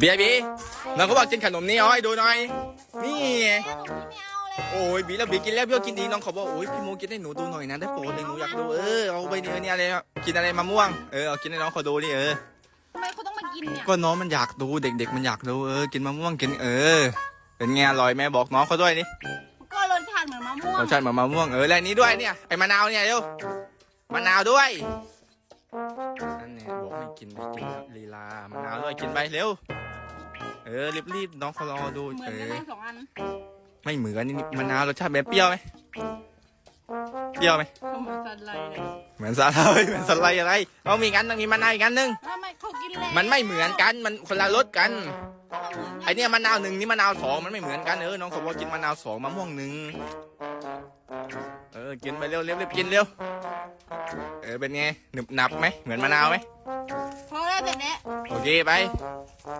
บีไอบีน้องเขาบอกกินขนมนี้เอาให้ดูหน่อย นี่ไงแม่หนูไม่เอาเลยโอ้ยบีแล้วบีกินแล้วพี่ก็กินดีน้องเขาบอกโอ้ยพี่โมกินให้หนูดูหน่อยนะได้โปรดเลยหนูอยากดูเออเอาไปเนี่ยเนี่ยอะไรอะกินอะไรมะม่วงเออเอากินให้น้องเขาดูดิเออทำไมเขาต้องมากินเนี่ยก็น้องมันอยากดูเด็ก ๆ มันอยากดูเออกินมะม่วงกินเออ เป็นไงอร่อยไหมบอกน้องเขาด้วยนี่ก็รสชาติเหมือนมะม่วงรสชาติเหมือนมะม่วงเออแล้วอันนี้ด้วยเนี่ยไอ้มะนาวเนี่ยเร็วมะนาวด้วยนั่นเนี่ยบอก ไม่กินไม่กินครับลีลามะนาวด้วยกินไปเร็ว เออรีบๆน้องเขารอดูเหมือเอนกันอไหมสองอันไม่เหมือนนี่มะนาวรสชาติแบบเปรี้ยวไหมเปรี้ยวไหมก็เหมือนสันไลเลยเหมือนสาลายเหมือนสไลด์อะไรเอามีกันต้องมีมะนาวอีกอันหนึงทำไมเขากินแล้วมันไม่เหมือนกันมันคนละรสกันก็เหมือนไอเนี่ยมะนาวหนึ่งนี่มะนาวสองมันไม่เหมือนกันเออน้องเขาบอกกินมะนาวสองมะม่วงหนึ่งเออกินไปเร็วเร็วเร็วกินเร็วเออเป็นไงหนึบหนับไหมเหมือนมะนาวไหมพอ แล้วแบบนี้โอเคไป